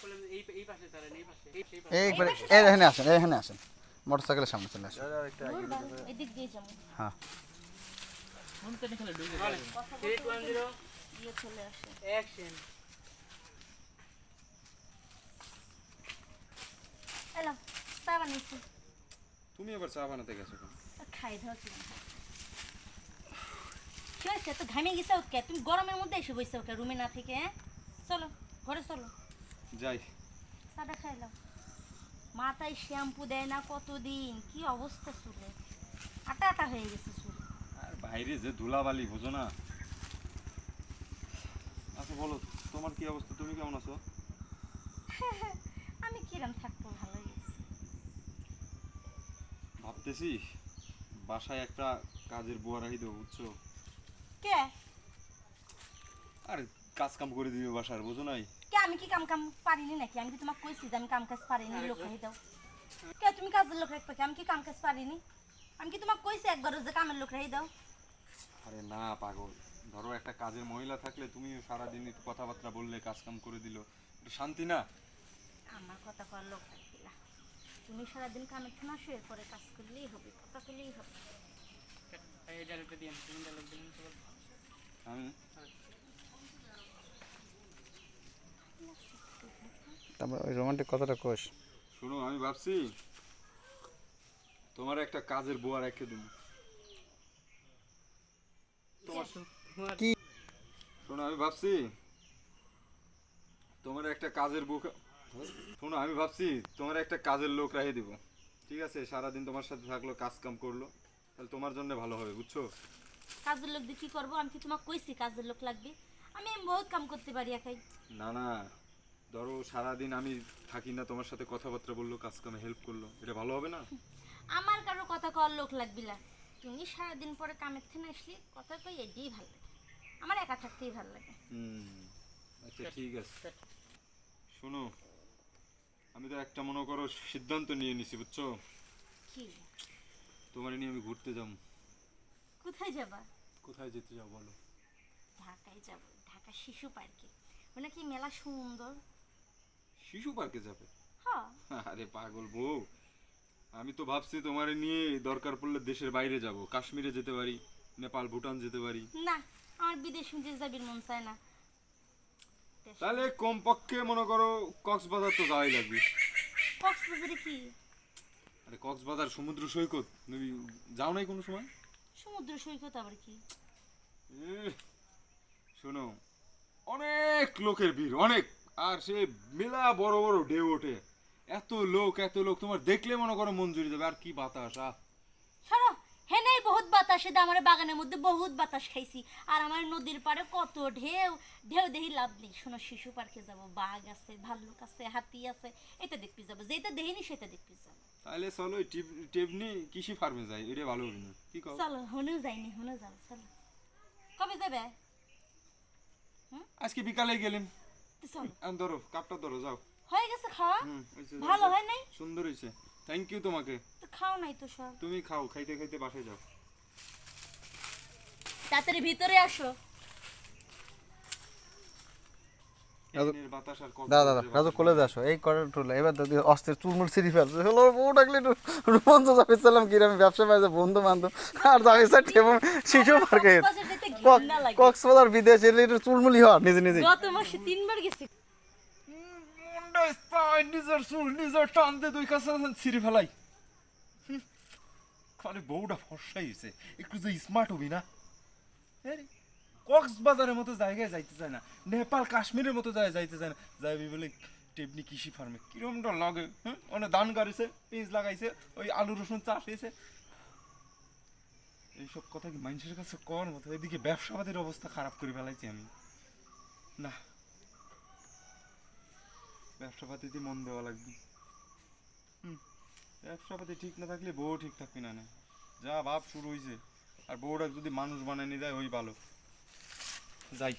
বললাম এই এই পাশে দাঁড়ান এই পাশে এই সেই পাশে এই একবারে এই এখানে আসেন এখানে আসেন। মোটর সাইকেলের সামনে চলে আসেন। হ্যাঁ তুমি আবার চা বানাতে গেছো খাই ধর কি কি তো ঘামে গেছে ওকে? তুমি গরমের মধ্যে এসে বসে ওকে রুমে না থেকে হ্যাঁ? চলো ঘরে চলো। যাই। চাটা খাইলাম মাথায় শ্যাম্পু দেয় না কতদিন? কি অবস্থা চুলে? আটা আটা হয়ে গেছে চুল। আর বাইরে যে ধুলাবালি বুঝো না। আচ্ছা বলো তোমার কি অবস্থা? তুমি কেমন আছো? আমি কিরম থাকব? ভালোই আছি। ভাবতেছি বাসায় একটা কাজের বুয়া রাখি দেবো বুঝছ? কে? আর কাজ কাম করে দিবে বাসার বুঝো নাই? কে আমি কি কাম কাম পারিনি নাকি? আমি কি তোমাকে কইছি যে আমি কাম কাজ পারিনি লোক রাখি দাও কে তুমি কাজের লোক রাখবে কি? আমি কি কাম কাজ পারিনি আমি কি তোমাকে কইছি একবারও যে কামের লোক রাখি দাও আরে না পাগল। ধরো একটা কাজের মহিলা থাকলে তুমি সারাদিন একটু কথাবার্তা বললে কাজ কাম করে দিল। একটু শান্তি না? আমার কথা কর লোক রাখবি না। তুমি সারাদিন কামের খানা শুয়ে পরে কাজ করলেই হবে কথা করলেই হবে। আমি তারপর ওই রোমান্টিক কথাটা কোষ শোনো আমি ভাবছি তোমার একটা কাজের বুয়া রেখে দেবো। কি? শোনো আমি ভাবছি তোমার একটা কাজের বুক শোনো আমি ভাবছি তোমার একটা কাজের লোক রেখে দিব। ঠিক আছে? সারাদিন তোমার সাথে থাকল কাজ কাম করল। তাহলে তোমার জন্য ভালো হবে বুঝছ? কাজের লোক দিয়ে কি করব? আমি কি তোমাকে কইছি কাজের লোক লাগবে? আমি বহুত কাম করতে পারি একাই। না না। ধরো সারাদিন আমি থাকি না তোমার সাথে কথাবার্তা বলল কাজ কামে হেল্প করল এটা ভালো হবে না? আমার কারও কথা কর লোক লাগবি না। তুমি সারাদিন পরে কামের থেকে আসলে কথা কই এটাই ভালো লাগে। আমার একা থাকতেই ভালো লাগে। হুম আচ্ছা ঠিক আছে। শোনো আমি তো একটা মনে করো সিদ্ধান্ত নিয়ে নিছি বুঝছ? কি? তোমার নিয়ে আমি ঘুরতে যাব কোথায় যাবা? কোথায় যেতে যাও বলো? ঢাকায় যাব ঢাকা শিশু পার্কে। ওটা কি মেলা সুন্দর? শিশু পার্কে যাবে? হ্যাঁ। আরে পাগল বউ আমি তো ভাবছি তোমার নিয়ে দরকার পড়লে দেশের বাইরে যাব কাশ্মীরে যেতে পারি নেপাল ভুটান যেতে পারি। না আমার বিদেশ বিদেশ যাবির মন চায় না। তাহলে কমপক্ষে মনে করো কক্সবাজার তো যাওয়াই লাগবে। কক্সবাজারে কি? আরে কক্সবাজার সমুদ্র সৈকত তুমি যাও নাই কোনো সময়? সমুদ্র সৈকত আবার কি? শোনো অনেক লোকের ভিড় অনেক। আর সে মেলা বড় বড় ঢেউ ওঠে। এত লোক এত লোক তোমার দেখলে মনে করো জুড়ে যাবে আর কি বাতাস আহ। সরো হেনেই বহুত বাতাস আমার বাগানের মধ্যে বহুত বাতাস খাইছি। আর আমার নদীর পাড়ে কত ঢেউ ঢেউ লাভ নেই। শোনো শিশু পার্কে যাব বাঘ আছে ভাল্লুক আছে হাতি আছে এটা দেখতে যাব। যেটা দেখিনি সেটা দেখতে যাব। তাহলে চলো টেপনি কৃষি ফার্মে যাই এটা ভালো হবে না। কি কও? চলো হনেও যাইনি হনে যাও চলো। কবে যাবে? আজকে বিকালে গেলাম। চলো ধরো কাপটা ধরো যাও। হয়ে গেছে খাওয়া? ভালো হয় নাই? সুন্দর হয়েছে। থ্যাংক ইউ তোমাকে। তো খাও নাই তো সব। তুমি খাও খাইতে খাইতে বাসায় যাও। তাড়াতাড়ি ভিতরে আসো রাজু- এখানের বাতাস আর দাদা দাদা রাজু বাতাস কলে আসো। এই করে টুলে। এবার সিঁড়ি ফেলছে হলো বউ ডাকলে একটু রোমাঞ্চ চাপিয়েছিলাম কি আমি ব্যবসা বন্ধু বান্ধব। আর যাবে ঠেবো শিশু পার্কে কক্সবাজার বিদেশ এলে একটু চুলমুলি হওয়ার নিজে নিজে। গত মাসে তিনবার গেছি। নিজের চুল নিজের টান দিয়ে দুই কাছে ফেলাই। খালি বউটা ফর্সাই হয়েছে একটু যে স্মার্ট হবি না। কক্সবাজারের মতো জায়গায় যাইতে চায় না, নেপাল, কাশ্মীরের মতো জায়গায় যাইতে চায় না। যাইবি বলে টেবনি কৃষি ফার্মে। কিরমটা লাগে হ্যাঁ? অনেক ধান গাড়িছে, পেঁয়াজ লাগাইছে, ওই আলু, রসুন চাষ হয়েছে। এইসব কথা কি মানুষের কাছে কর মতো? এদিকে ব্যবসাবাদের অবস্থা খারাপ করে ফেলাইছি আমি। না। ব্যবসাপাতিতে মন দেওয়া লাগবে। হুম। ব্যবসাপাতি ঠিক না থাকলে বউ ঠিক থাকবে না যা ভাব শুরু হয়েছে আর বউটা যদি মানুষ বানায় নিয়ে যায়, ওই ভালো। যাই